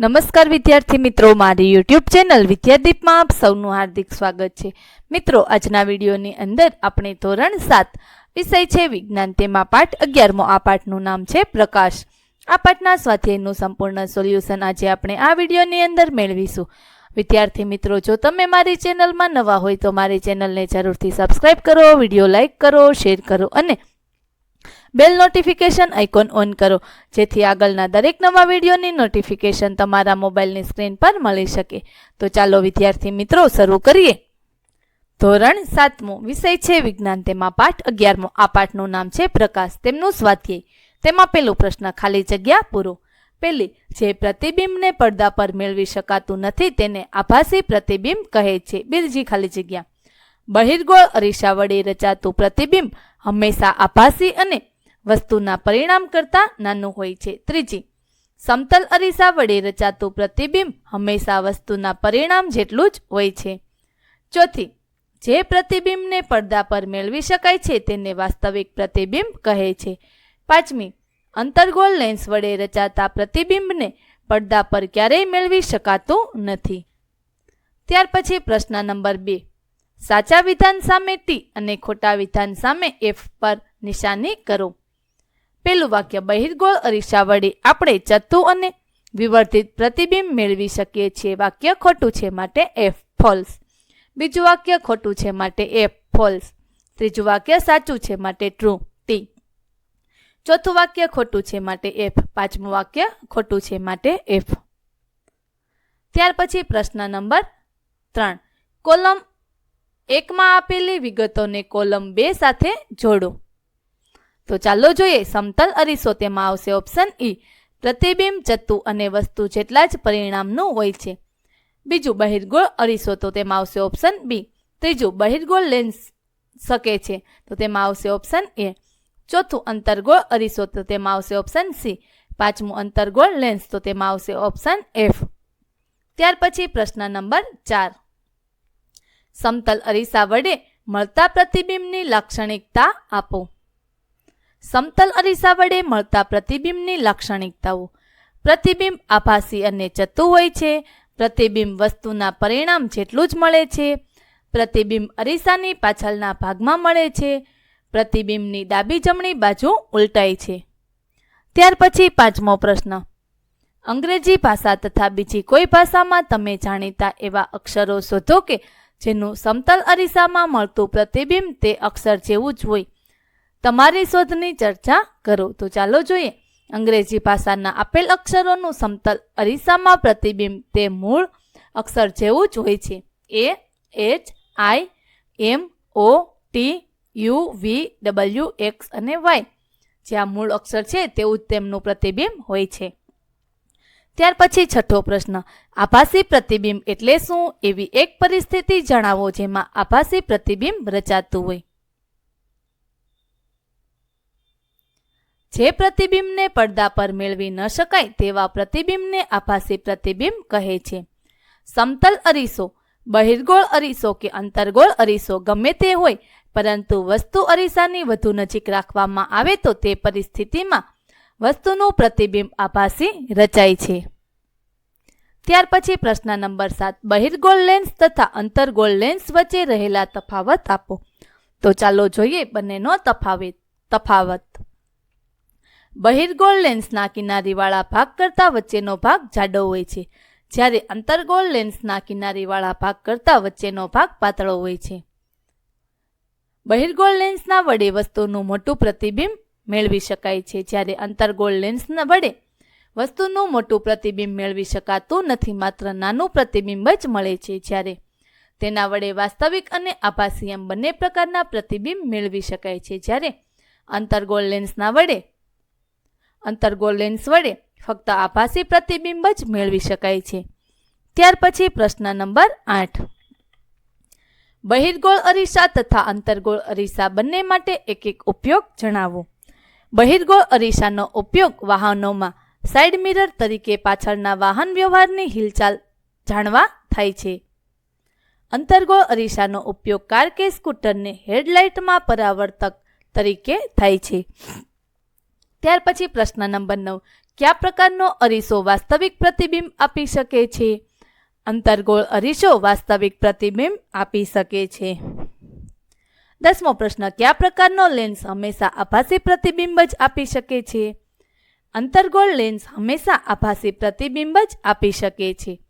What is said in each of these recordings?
નમસ્કાર વિદ્યાર્થી મિત્રો, મારી યુટ્યુબ ચેનલ વિદ્યાદીપમાં આપ સૌનું હાર્દિક સ્વાગત છે. મિત્રો, આજના વિડીયોની અંદર આપણે ધોરણ સાત વિષય છે, વિજ્ઞાન તેમાં પાઠ અગિયારમો. આ પાઠનું નામ છે, પ્રકાશ. આ પાઠના સ્વાધ્યાયનું સંપૂર્ણ સોલ્યુશન આજે આપણે આ વિડીયોની અંદર મેળવીશું. વિદ્યાર્થી મિત્રો, જો તમે મારી ચેનલમાં નવા હોય તો મારી ચેનલને જરૂરથી સબસ્ક્રાઇબ કરો, વીડિયો લાઇક કરો, શેર કરો અને બેલ નોટિફિકેશન આઇકોન ઓન કરો. જેથી આગળના દરેક નવા વિડીયોની નોટિફિકેશન તમારા મોબાઈલની સ્ક્રીન પર મળી શકે. તો ચાલો વિદ્યાર્થી મિત્રો, શરૂ કરીએ. ધોરણ સાતમું. વિષય છે વિજ્ઞાન. તેમાં પાઠ અગિયારમો. આ પાઠનું નામ છે પ્રકાશ. તેમનું સ્વાધ્યાય. તેમાં પેલો પ્રશ્ન ખાલી જગ્યા પૂરો. પેલી જે પ્રતિબિંબને પડદા પર મેળવી શકાતું નથી તેને આભાસી પ્રતિબિંબ કહે છે. બીજી, ખાલી જગ્યા. બહિર્ગોળ અરીસા વડે રચાતું પ્રતિબિંબ હંમેશા આભાસી અને વસ્તુના પરિણામ કરતાં નાનું હોય છે. ત્રીજી, સમતલ અરીસા વડે રચાતું પ્રતિબિંબ હંમેશા વસ્તુના પરિણામ જેટલું જ હોય છે. ચોથી, જે પ્રતિબિંબને પડદા પર મેળવી શકાય છે તેને વાસ્તવિક પ્રતિબિંબ કહે છે. પાંચમી, અંતર્ગોળ લેન્સ વડે રચાતા પ્રતિબિંબને પડદા પર ક્યારેય મેળવી શકાતું નથી. ત્યાર પછી પ્રશ્ન નંબર બે, સાચા વિધાન સામે ટી અને ખોટા વિધાન સામે એફ પર નિશાની કરો. પેલું વાક્ય બહિર્ગોળ અરીસા વડે આપણે ચત્તુ અને વિવર્ધિત પ્રતિબિંબ મેળવી શકીએ છીએ. વાક્ય ખોટું છે માટે એફ ફોલ્સ બીજું વાક્ય ખોટું છે માટે એફ ફોલ્સ ત્રીજું વાક્ય સાચું છે માટે ટ્રુ ટી ચોથું વાક્ય ખોટું છે માટે એફ પાંચમું વાક્ય ખોટું છે માટે એફ ત્યાર પછી પ્રશ્ન નંબર ત્રણ. કોલમ એકમાં આપેલી વિગતોને કોલમ બે સાથે જોડો. તો ચાલો જોઈએ, સમતલ અરીસો તેમાં આવશે. ઓપ્શન ઈ પ્રતિબિંબ ચત્તુ અને વસ્તુ જેટલા જ પરિણામનું હોય છે. બીજું, બહિર્ગોળ અરીસો તો તેમાં આવશે. ઓપ્શન બી ત્રીજું, બહિર્ગોળ લેન્સ શકે છે તો તેમાં આવશે. ઓપ્શન એ ચોથું, અંતર્ગોળ અરીસો તો તેમાં આવશે. ઓપ્શન સી પાંચમું, અંતર્ગોળ લેન્સ તો તેમાં આવશે. ઓપ્શન એફ ત્યાર પછી પ્રશ્ન નંબર ચાર. સમતલ અરીસા વડે મળતા પ્રતિબિંબની લાક્ષણિકતા આપો. સમતલ અરીસા વડે મળતા પ્રતિબિંબની લાક્ષણિકતાઓ. પ્રતિબિંબ આભાસી અને જતું હોય છે. પ્રતિબિંબ વસ્તુના પરિણામ જેટલું જ મળે છે. પ્રતિબિંબ અરીસાની પાછળના ભાગમાં મળે છે. પ્રતિબિંબની ડાબી જમણી બાજુ ઉલટાય છે. ત્યાર પછી પાંચમો પ્રશ્ન. અંગ્રેજી ભાષા તથા બીજી કોઈ ભાષામાં તમે જાણીતા એવા અક્ષરો શોધો કે જેનું સમતલ અરીસામાં મળતું પ્રતિબિંબ તે અક્ષર જેવું જ હોય. તમારી શોધની ચર્ચા કરો. તો ચાલો જોઈએ. અંગ્રેજી ભાષાના આપેલ અક્ષરોનું સમતલ અરીસામાં પ્રતિબિંબ તે મૂળ અક્ષર જેવું જ હોય છે. A H I M O T U V W X અને વાય જ્યાં મૂળ અક્ષર છે તેવું જ તેમનું પ્રતિબિંબ હોય છે. ત્યાર પછી છઠ્ઠો પ્રશ્ન. આભાસી પ્રતિબિંબ એટલે શું? એવી એક પરિસ્થિતિ જણાવો જેમાં આભાસી પ્રતિબિંબ રચાતું હોય. જે પ્રતિબિંબને પડદા પર મેળવી ન શકાય તેવા પ્રતિબિંબને આભાસી પ્રતિબિંબ કહે છે. સમતલ અરીસો, બહિર્ગોળ અરીસો કે અંતર્ગોળ અરીસો ગમે તે હોય, પરંતુ વસ્તુ અરીસાની વધુ નજીક રાખવામાં આવે તો તે પરિસ્થિતિમાં વસ્તુનું પ્રતિબિંબ આભાસી રચાય છે. ત્યાર પછી પ્રશ્ન નંબર સાત, બહિર્ગોળ લેન્સ તથા અંતર્ગોળ લેન્સ વચ્ચે રહેલા તફાવત આપો. તો ચાલો જોઈએ બંનેનો તફાવત તફાવત. બહિર્ગોળ લેન્સના કિનારીવાળા ભાગ કરતાં વચ્ચેનો ભાગ જાડો હોય છે. જ્યારે અંતર્ગોળ લેન્સના કિનારીવાળા ભાગ કરતાં વચ્ચેનો ભાગ પાતળો હોય છે. બહિર્ગોળ લેન્સના વડે વસ્તુનું મોટું પ્રતિબિંબ મેળવી શકાય છે. જ્યારે અંતર્ગોળ લેન્સના વડે વસ્તુનું મોટું પ્રતિબિંબ મેળવી શકાતું નથી, માત્ર નાનું પ્રતિબિંબ જ મળે છે. જ્યારે તેના વડે વાસ્તવિક અને આભાસી એમ બંને પ્રકારના પ્રતિબિંબ મેળવી શકાય છે. જ્યારે અંતર્ગોળ લેન્સના વડે અંતર્ગોળ લેન્સ વડે ફક્ત આભાસી પ્રતિબિંબ જ મેળવી શકાય છે. ત્યાર પછી પ્રશ્ન નંબર આઠ. બહિર્ગોળ અરીસા તથા અંતર્ગોળ અરીસા બંને માટે એક એક ઉપયોગ જણાવો. બહિર્ગોળ અરીસાનો ઉપયોગ વાહનોમાં સાઇડ મિરર તરીકે પાછળના વાહન વ્યવહારની હિલચાલ જાણવા થાય છે. અંતર્ગોળ અરીસાનો ઉપયોગ કાર કે સ્કૂટરને હેડલાઇટમાં પરાવર્તક તરીકે થાય છે. ત્યાર પછી પ્રશ્ન નંબર નવ. કયા પ્રકારનો અરીસો વાસ્તવિક પ્રતિબિંબ આપી શકે છે? અંતર્ગોળ અરીસો વાસ્તવિક પ્રતિબિંબ આપી શકે છે. દસમો પ્રશ્ન. કયા પ્રકારનો લેન્સ હંમેશા આભાસી પ્રતિબિંબ જ આપી શકે છે? અંતર્ગોળ લેન્સ હંમેશા આભાસી પ્રતિબિંબ જ આપી શકે છે.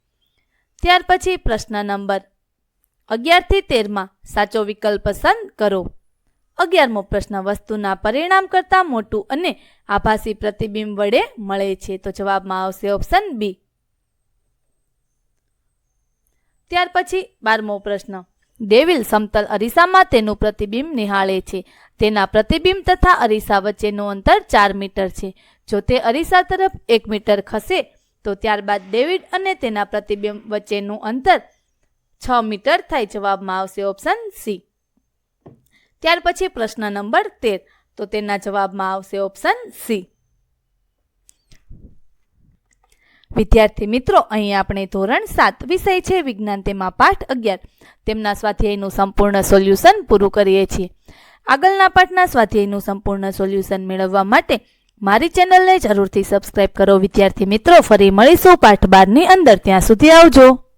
ત્યાર પછી પ્રશ્ન નંબર અગિયારથી તેરમાં સાચો વિકલ્પ પસંદ કરો. અગિયારમો પ્રશ્ન, વસ્તુના પરિણામ કરતાં મોટું અને આભાસી પ્રતિબિંબ વડે મળે છે. તો જવાબમાં આવશે ઓપ્શન બી. ત્યાર પછી બારમો પ્રશ્ન ડેવિલ સમતલ અરીસામાં તેનું પ્રતિબિંબ નિહાળે છે. તેના પ્રતિબિંબ તથા અરીસા વચ્ચેનું અંતર ચાર મીટર છે. જો તે અરીસા તરફ એક મીટર ખસે, તો ત્યારબાદ ડેવિડ અને તેના પ્રતિબિંબ વચ્ચેનું અંતર છ મીટર થાય. જવાબમાં આવશે ઓપ્શન સી. ત્યાર પછી પ્રશ્ન નંબર તેર. તો તેના જવાબમાં આવશે ઓપ્શન સી. વિદ્યાર્થી મિત્રો, અહીં આપણે ધોરણ સાત વિષય છે, વિજ્ઞાન તેમાં પાઠ અગિયાર. તેમના સ્વાધ્યાયનું સંપૂર્ણ સોલ્યુશન પૂરું કરીએ છીએ. આગળના પાઠના સ્વાધ્યાયનું સંપૂર્ણ સોલ્યુશન મેળવવા માટે મારી ચેનલને જરૂરથી સબસ્ક્રાઇબ કરો. વિદ્યાર્થી મિત્રો, ફરી મળીશું પાઠ બારની અંદર. ત્યાં સુધી આવજો.